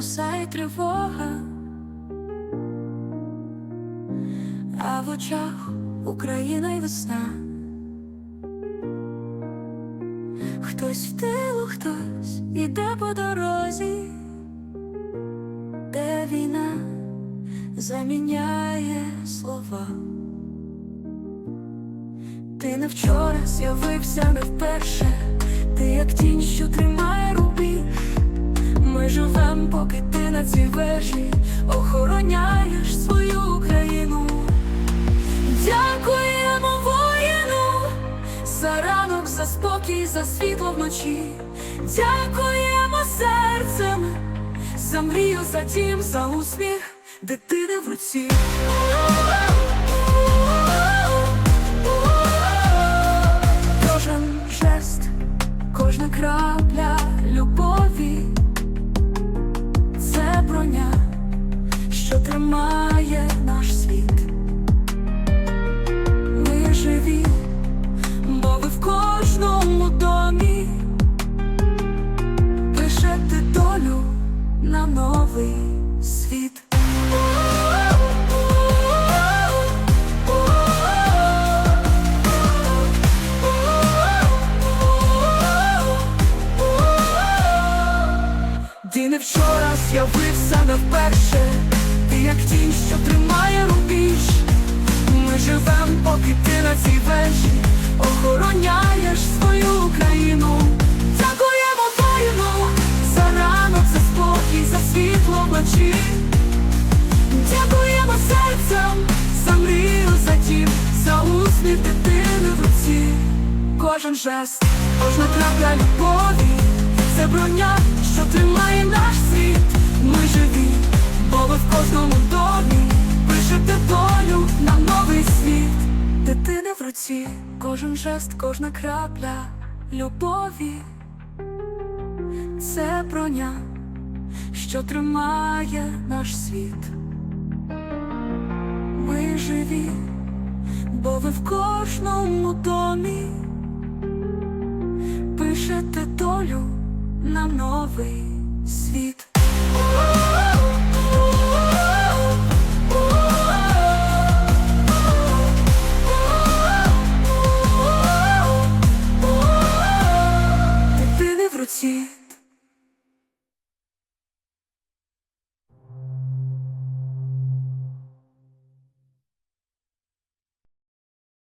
спокуса й тривога, а в очах Україна й весна. Хтось в тилу, хтось іде по дорозі, де війна заміняє слова. Ти не вчора з'явився не вперше, ти як тінь, що тримає живем, поки ти на цій вежі охороняєш свою Україну. Дякуємо воїну за ранок, за спокій, за світло вночі. Дякуємо серцем за мрію, за дім, за усміх дитини в руці. На новий світ. Ти не вчора з'явився не вперше, ти як тінь, що тримає рубіж. Ми живем, поки ти на цій вежі усміх дитини в руці. Кожен жест, кожна крапля любові, це броня, що тримає наш світ. Ми живі, бо в кожному домі пишете долю на новий світ. Дитини в руці, кожен жест, кожна крапля любові. Це броня, що тримає наш світ. Ми живі, бо ви в кожному домі пишете долю на новий світ. Ти не в руці.